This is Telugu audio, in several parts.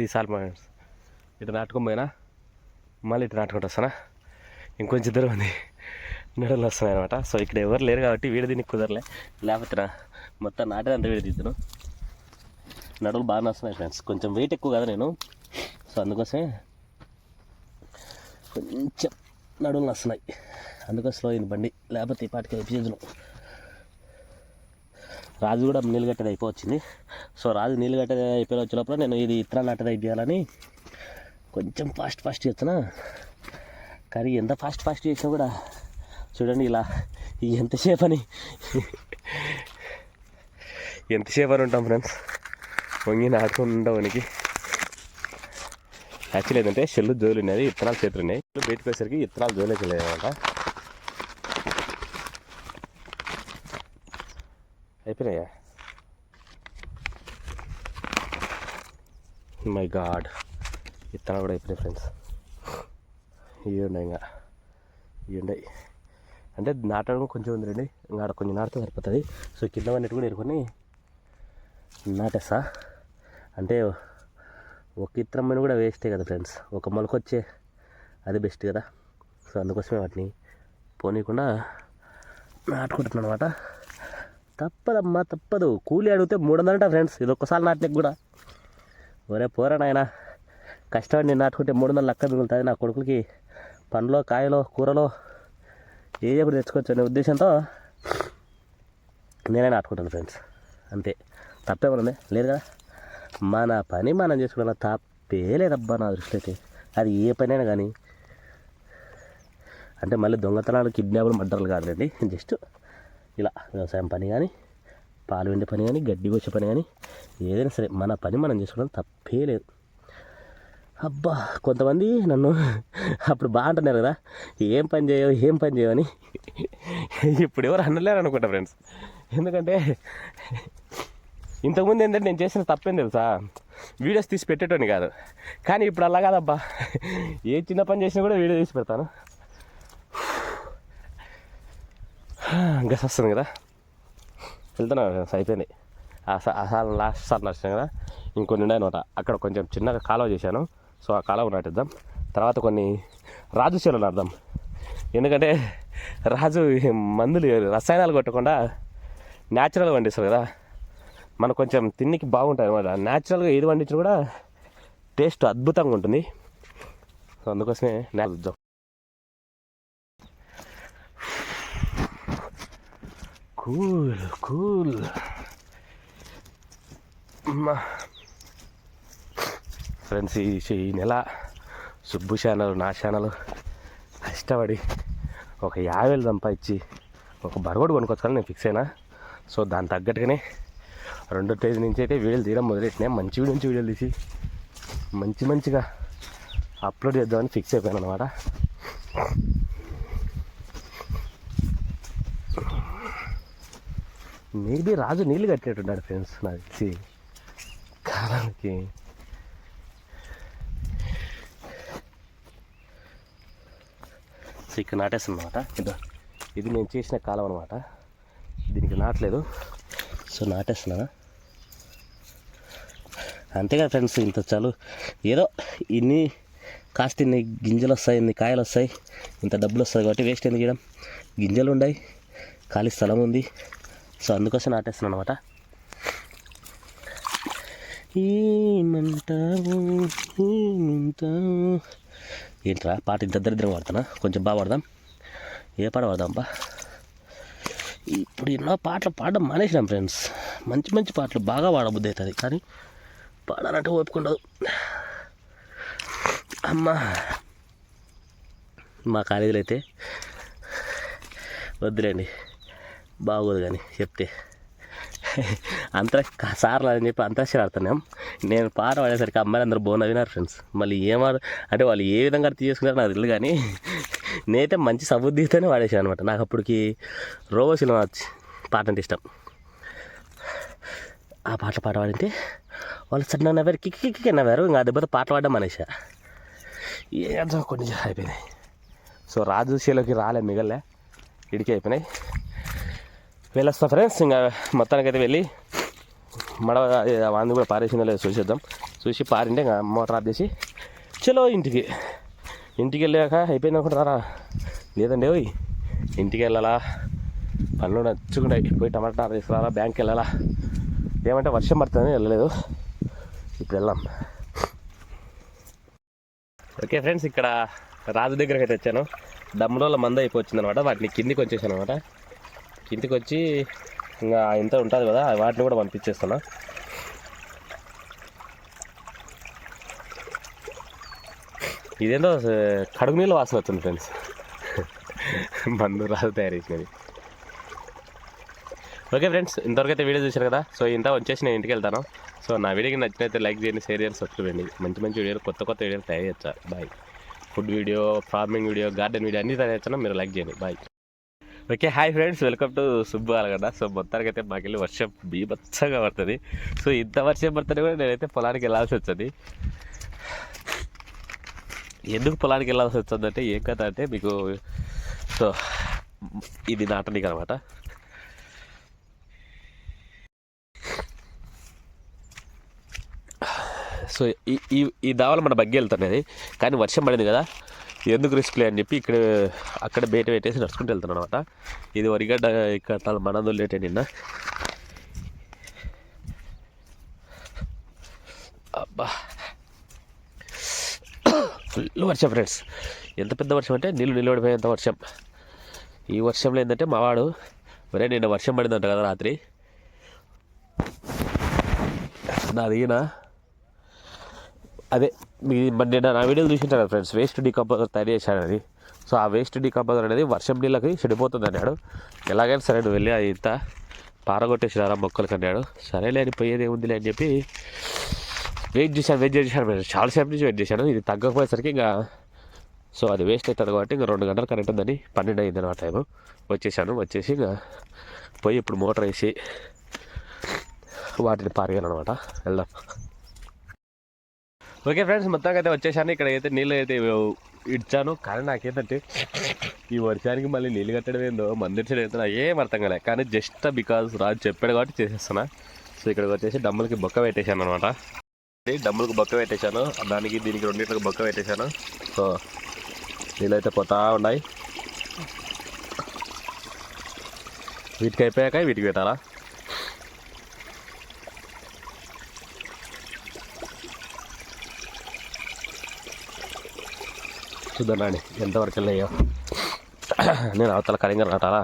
ఈ సాల్మాన్స్ ఫ్రెండ్స్ ఇటు నాటుకొని పోయినా మళ్ళీ ఇటు నాటుకుంటూ వస్తానా? ఇంకొంచెం దూరం ఉంది. నడులు వస్తున్నాయి అనమాట సో ఇక్కడ ఎవరు లేరు కాబట్టి వీడి దీనికి కుదరలే. లేకపోతే మొత్తం నాటేదంతా వీడి దిద్దును నడులు బాగా వస్తున్నాయి ఫ్రెండ్స్ కొంచెం వెయిట్ ఎక్కువ కదా నేను. సో అందుకోసమే కొంచెం నడులు వస్తున్నాయి అందుకోసం స్లో అయింది బండి. లేకపోతే ఈ పాటికి అయిపోయేదును రాజు కూడా నీళ్ళు కట్టేది అయిపోవచ్చింది సో రాజు నీళ్ళు కట్టేది అయిపోయి వచ్చే లోపల నేను ఇది ఇత్తనాలు నాటేది అయిపోయాలని కొంచెం ఫాస్ట్ ఫాస్ట్ చేస్తున్నా. కానీ ఎంత ఫాస్ట్ ఫాస్ట్ చేసినా కూడా చూడండి ఇలా ఎంతసేపు అని. ఎంతసేపు అని ఉంటాం ఫ్రెండ్స్ వంగి నాటుకొని ఉండవనికి యాక్చువల్ ఏంటంటే చెల్లు జోలు ఉన్నాయి ఇత్తనాలు చేతులు ఉన్నాయి బయటకు వచ్చేసరికి ఇత్తనాలు జోలు వెళ్ళలేదు అనమాట అయిపోయినాయా? మై గాడ్ ఇత్తనాలు కూడా అయిపోయినాయి ఫ్రెండ్స్ ఇవి ఉన్నాయి ఇంకా. ఇవి ఉన్నాయి. అంటే నాటడం కొంచెం ఉంది రండి ఇంకా ఆడ కొంచెం నాటితే సరిపోతుంది. సో కింద అన్నిటి కూడా ఎరుకొని నాటేస్తా. అంటే ఒక ఇత్తనం కూడా వేస్టే కదా ఫ్రెండ్స్ ఒక మొలకొచ్చే అది బెస్ట్ కదా. సో అందుకోసమే వాటిని పోనీయకుండా నాటుకుంటున్నాను అనమాట తప్పదమ్మా తప్పదు. కూలి అడిగితే మూడు వందలంట ఫ్రెండ్స్ ఇది ఒక్కసారి నాటినకు కూడా. ఒరే పోరా నాయన. కష్టపడి నేను నాటుకుంటే మూడు వందలు లక్క మిగులుతుంది. నా కొడుకులకి పండ్లో కాయలో కూరలో ఏ ఒకటి తెచ్చుకోవచ్చు అనే ఉద్దేశంతో నేనే నాటుకుంటాను ఫ్రెండ్స్ అంతే. తప్పేమన్నా లేదు కదా? మన పని మనం చేసుకోవడం తప్పే లేదబ్బా నా దృష్టి అయితే. అది ఏ పనైనా కానీ అంటే మళ్ళీ దొంగతనాలు కిడ్నాపులు మడ్డర్లు కాదులేండి. జస్ట్ ఇలా వ్యవసాయం పని కానీ పాలు వెండే పని కానీ గడ్డి కొచ్చే పని కానీ ఏదైనా సరే మన పని మనం చేసుకోవడం తప్పే లేదు. అబ్బా కొంతమంది నన్ను అప్పుడు బాగుంటున్నారు కదా ఏం పని చేయవు ఏం పని చేయవని ఇప్పుడు ఎవరు అనలేరు అనుకుంటా ఫ్రెండ్స్. ఎందుకంటే ఇంతకుముందు ఏంటంటే నేను చేసిన తప్పేం తెలుసా? వీడియోస్ తీసి పెట్టేటోని కాదు. కానీ ఇప్పుడు అలా కాదబ్బా. ఏ చిన్న పని చేసినా కూడా వీడియో తీసి పెడతాను. గస్ వస్తుంది కదా. వెళ్తున్నా అయిపోయింది. ఆ లాస్ట్ సార్ నడిచాను కదా ఇంకొన్ని ఉన్నాయన్నమాట. అక్కడ కొంచెం చిన్నగా కాలువ చేశాను. సో ఆ కాలువ నాటిద్దాం తర్వాత కొన్ని రాజు చేలు నాటుదాం ఎందుకంటే రాజు మందులు రసాయనాలు కొట్టకుండా న్యాచురల్గా పండిస్తారు కదా. మనకు కొంచెం తిన్నికి బాగుంటుంది అనమాట న్యాచురల్గా ఏది పండించినా కూడా టేస్ట్ అద్భుతంగా ఉంటుంది. సో అందుకోసమే చూద్దాం కూల్ కూల్. ఫ్రెండ్స్ ఈ ఈ నెల సుబ్బు ఛానల్ నా ఛానల్ కష్టపడి ఒక యాభై వేలు సంపాదించి ఒక బరగోడు కొనుక్కొచ్చుకోవాలని నేను ఫిక్స్ అయినా. సో దాని తగ్గట్టుగానే రెండో తేదీ నుంచి అయితే వీడియోలు తీయడం మొదలెట్టినాయి మంచి వీడియో నుంచి వీడియోలు తీసి మంచి మంచిగా అప్లోడ్ చేద్దామని ఫిక్స్ అయిపోయాను అనమాట మేబీ రాజు నీళ్ళు కట్టినట్టున్నాడు ఫ్రెండ్స్ నాకు వచ్చి కాలానికి. సో ఇక్కడ నాటేస్తున్నమాట ఇదో ఇది నేను చేసిన కాలం అనమాట దీనికి నాటలేదు. సో నాటేస్తున్నా. అంతేగా ఫ్రెండ్స్ ఇంత చాలు. ఏదో ఇన్ని కాస్త ఇన్ని గింజలు వస్తాయి ఇన్ని కాయలు వస్తాయి ఇంత డబ్బులు వస్తాయి కాబట్టి వేస్ట్ ఎందుకు చేయడం? గింజలు ఉన్నాయి ఖాళీ స్థలం ఉంది సో అందుకోసం నాటేస్తున్నాను అనమాట ఏమంటావు? ఏమంటావు? ఏంట్రా పాట ఇంత దరిద్రం పాడుతున్నా? కొంచెం బాగా పాడదాం. ఏ పాట పాడదాం బా? ఇప్పుడు ఎన్నో పాటలు పాడడం మానేసినాం ఫ్రెండ్స్. మంచి మంచి పాటలు బాగా పాడబుద్ధి అవుతుంది. కానీ పాడాలంటే ఓపుకుండదు అమ్మా మా కాలేజీలో అయితే వద్దులేండి. బాగోదు కానీ చెప్తే. అంత సార్లు అని చెప్పి అంతరాక్షరి ఆడుతున్నాం. నేను పాట పాడేసరికి అమ్మాయిలు అందరూ బోన్ అవినారు ఫ్రెండ్స్. మళ్ళీ ఏమాడు అంటే వాళ్ళు ఏ విధంగా అర్థం చేసుకున్నారో నాకు తెలియదు కానీ నేనైతే మంచి సబుద్ధితోనే పాడేసాను అనమాట నాకు అప్పటికి రోబో సినిమా వచ్చి పాట అంటే ఇష్టం. ఆ పాటలు పాట పాడింటే వాళ్ళు సడన్ నవ్వారు కిక్ కిక్ నవ్వారు. ఇంకా దెబ్బతో పాట పాడడం అనేసా ఏదో కొన్ని అయిపోయినాయి. సో రాజుశీలకి రాలే మిగలే. ఇడికి అయిపోయినాయి. వెళ్ళొస్తా ఫ్రెండ్స్. ఇంకా మొత్తానికైతే వెళ్ళి మడవ వాంది కూడా పారేసిందో లేదో చూసేద్దాం. చూసి పారింటే ఇంకా మోటార్ ఆఫ్ చేసి చలో ఇంటికి. ఇంటికి వెళ్ళాక అయిపోయింది అనుకుంటారా లేదండి ఓయ్. ఇంటికి వెళ్ళాలా? పనులు నచ్చుకుంటాయి పోయి టమాటా తీసుకురాలా బ్యాంక్కి వెళ్ళాలా? ఏమంటే వర్షం పడుతుందని వెళ్ళలేదు. ఇప్పుడు వెళ్దాం. ఓకే ఫ్రెండ్స్ ఇక్కడ రాజు దగ్గరికి అయితే వచ్చాను. దమ్ములో మంద అయిపోయింది అనమాట వాటిని కిందికి వచ్చేసాను అనమాట ఇంటికి వచ్చి ఇంకా ఇంత ఉంటుంది కదా వాటిని కూడా పంపించేస్తున్నా. ఇదేందో కడుగు నీళ్ళు వాసన వచ్చింది ఫ్రెండ్స్. మందు రాదు తయారు చేసినది ఓకే ఫ్రెండ్స్ ఇంతవరకు అయితే వీడియో చూశారు కదా సో ఇంత వచ్చేసి నేను ఇంటికి వెళ్తాను. సో నా వీడియోకి నచ్చినైతే లైక్ చేయండి షేర్ చేయండి సబ్స్క్రైబ్ చేయండి. మంచి మంచి వీడియోలు కొత్త కొత్త వీడియోలు తయారు చేస్తాను bye. Food video farming video garden video అన్నీ తయారు చేస్తాను మీరు లైక్ చేయండి. Bye. Okay hi friends welcome to Subbu Alagada so మొత్తానికి అయితే మాకెళ్ళి వర్షం బీభత్సంగా పడుతుంది. సో ఇంత వర్షం పడుతుంది కూడా నేనైతే పొలానికి వెళ్ళాల్సి వచ్చింది. ఎందుకు పొలానికి వెళ్ళాల్సి వచ్చిందంటే ఏం కథ అంటే మీకు సో ఇది నాటనీకి అనమాట సో ఈ ఈ ఈ దావలు మన బగ్గి వెళ్తున్నది కానీ వర్షం పడింది కదా. ఎందుకు రిస్క్లే అని చెప్పి ఇక్కడ అక్కడ బయట పెట్టేసి నడుచుకుంటూ వెళ్తాను అనమాట ఇది వరిగడ్డ ఇక్కడ మనందులు లేటే నిన్న. అబ్బా. ఫుల్ వర్షం ఫ్రెండ్స్. ఎంత పెద్ద వర్షం అంటే నీళ్ళు నిలబడిపోయేంత వర్షం. ఈ వర్షంలో ఏంటంటే మావాడు ఒరే నిన్న వర్షం పడిందంట కదా రాత్రి. నా దిగినా అదే మీ మరి నేను నా వీడియోలు చూసింటాను ఫ్రెండ్స్ వేస్ట్ డికంపోజర్ తయారు చేశాను అది. సో ఆ వేస్ట్ డికంపోజర్ అనేది వర్షం నీళ్ళకి చెడిపోతుంది అన్నాడు. ఎలాగైనా సరే నువ్వు వెళ్ళి అది ఇంత పారగొట్టేసినారా మొక్కలకి అన్నాడు. సరేలే అని పోయేది ఏముందిలే అని చెప్పి వెయిట్ చేశాను వెయిట్ చేశాను ఫ్రెండ్స్ చాలాసేపు నుంచి వెయిట్ చేశాను. ఇది తగ్గకపోయేసరికి ఇంకా సో అది వేస్ట్ అవుతుంది కాబట్టి ఇంకా రెండు గంటలు కరెంట్ ఉందని పన్నెండు అయింది అనమాట టైం వచ్చేసాను వచ్చేసి ఇంకా పోయి ఇప్పుడు మోటార్ వేసి వాటిని పారేయాలన్నమాట. వెళ్దాం. ఓకే ఫ్రెండ్స్ మొత్తానికి అయితే వచ్చేసాను. ఇక్కడ అయితే నీళ్ళు అయితే ఇచ్చాను కానీ నాకేంటంటే ఈ వర్షానికి మళ్ళీ నీళ్ళు కట్టడం ఏందో మందిర్చడం సైడ్ అయితే ఏం అర్థం కాలే. కానీ జస్ట్ బికాజ్ రాజు చెప్పాడు కాబట్టి చేసేస్తున్నా. సో ఇక్కడికి వచ్చేసి డమ్ములకి బొక్క పెట్టేశాను అనమాట డమ్ములకు బొక్క పెట్టేశాను. దానికి దీనికి రెండింటికి బొక్క పెట్టేశాను. సో నీళ్ళు అయితే పోతా ఉన్నాయి. వీటికి అయిపోయాక వీటికి పెట్టాలా? చూద్దానండి ఎంతవరకు వెళ్ళాయో. నేను అవతల కలింగర నాటాలా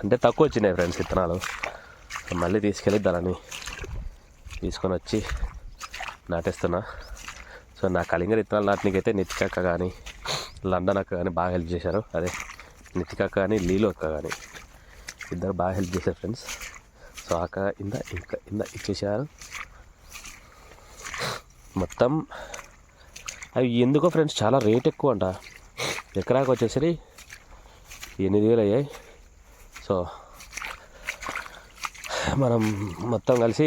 అంటే తక్కువ వచ్చినాయి ఫ్రెండ్స్ విత్తనాలు మళ్ళీ తీసుకెళ్ళి దాన్ని తీసుకొని వచ్చి నాటేస్తున్నా. సో నా కలింగర విత్తనాలు నాటనికైతే నితికక్క కానీ లండన్ అక్క కానీ బాగా హెల్ప్ చేశారు. అదే నితికక్క కానీ లీలో అక్క కానీ ఇద్దరు బాగా హెల్ప్ చేశారు ఫ్రెండ్స్. సో అక్క ఇందా ఇంకా ఇందా ఇచ్చేసారు మొత్తం. అవి ఎందుకో ఫ్రెండ్స్ చాలా రేట్ ఎక్కువ అంట ఎకరాకు వచ్చేసరి ఎనిమిది వేలు అయ్యాయి. సో మనం మొత్తం కలిసి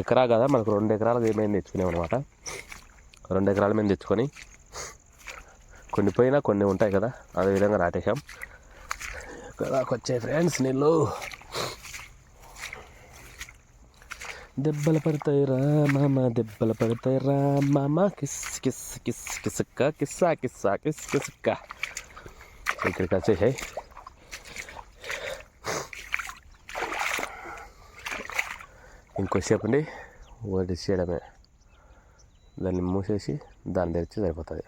ఎకరా కదా మనకు రెండు ఎకరాలకు మేము తెచ్చుకునేవి అనమాట రెండు ఎకరాల మేము తెచ్చుకొని కొన్ని పోయినా కొన్ని ఉంటాయి కదా అదే విధంగా నాటేశాం. ఎకరాకు వచ్చాయి ఫ్రెండ్స్ నీళ్ళు. దెబ్బలు పడతాయి రా మామ దెబ్బలు పడతాయి రా మామ కిస్ కిస్ కిస్ కిసుక్క కిస్సా కిస్సా కిస్ కిసక్క. ఇక్కడికి వచ్చేసాయి ఇంకోసేపు అండి వడ్డీ చేయడమే. దాన్ని మూసేసి దాన్ని తెరిచి సరిపోతుంది.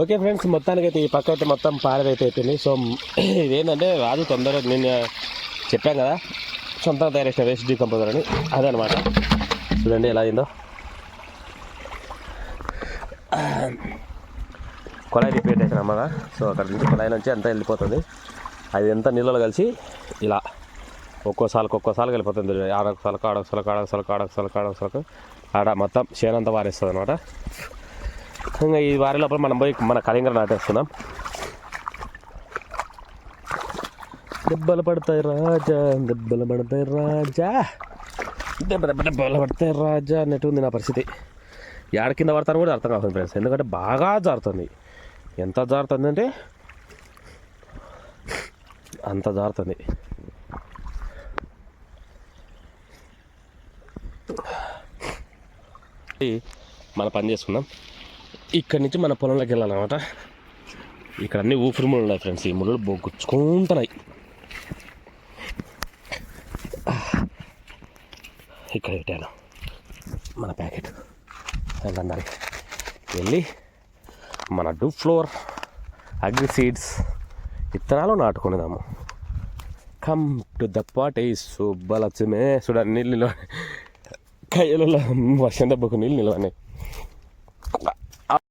ఓకే ఫ్రెండ్స్ మొత్తానికి అయితే ఈ పక్క అయితే మొత్తం పారదైతే అయిపోయింది. సో ఇదేంటంటే రాదు తొందరగా నేను చెప్పాను కదా సొంతంగా తయారు చేసిన వేస్ట్ డీకంపోజర్ అని. అదనమాట. చూడండి ఎలా అయిందో. కొలాయి రిపేర్ చేసిన అమ్మగా సో అక్కడ నుంచి కొలాయి నుంచి అంతా వెళ్ళిపోతుంది. అది ఎంత నీళ్ళలో కలిసి ఇలా ఒక్కోసారికి ఒక్కోసారికి వెళ్ళిపోతుంది ఆడొక సలకు ఆడొక సలకు ఆడొక సలకు ఆడొక సలకు ఆడొక సలకు ఆడ మొత్తం చేనంతా వారేస్తుంది అనమాట ఇంకా ఈ వారి లోపల మనం పోయి మన కలింగర నాటేస్తున్నాం దెబ్బలు పడతాయి రాజా దెబ్బలు పడతాయి రాజా. దెబ్బ దెబ్బ దెబ్బలు పడతాయి రాజా అన్నట్టు ఉంది నా పరిస్థితి. ఏడ కింద పడతాను కూడా అర్థం కాదు ఫ్రెండ్స్ ఎందుకంటే బాగా జారుతుంది. ఎంత జారుతుంది అంటే అంత జారుతుంది. మన పని చేసుకుందాం. ఇక్కడి నుంచి మన పొలంలోకి వెళ్ళాలన్నమాట. ఇక్కడ అన్ని ఊపిరి ముళ్ళు ఉన్నాయి ఫ్రెండ్స్. ఈ ముళ్ళు బొగ్గుచ్చుకుంటున్నాయి. ఇక్కడ పెట్టాను మన ప్యాకెట్. అందరి. వెళ్ళి మన డూ ఫ్లోర్ అగ్రి సీడ్స్ విత్తనాలు నాటుకునేదాము. కమ్ టు ద పార్టీ సుబ్బలక్ష్మే చూడండి నీళ్ళు నిలవ కయ్యలలో వర్షం దెబ్బకు నీళ్ళు నిలవన్నాయి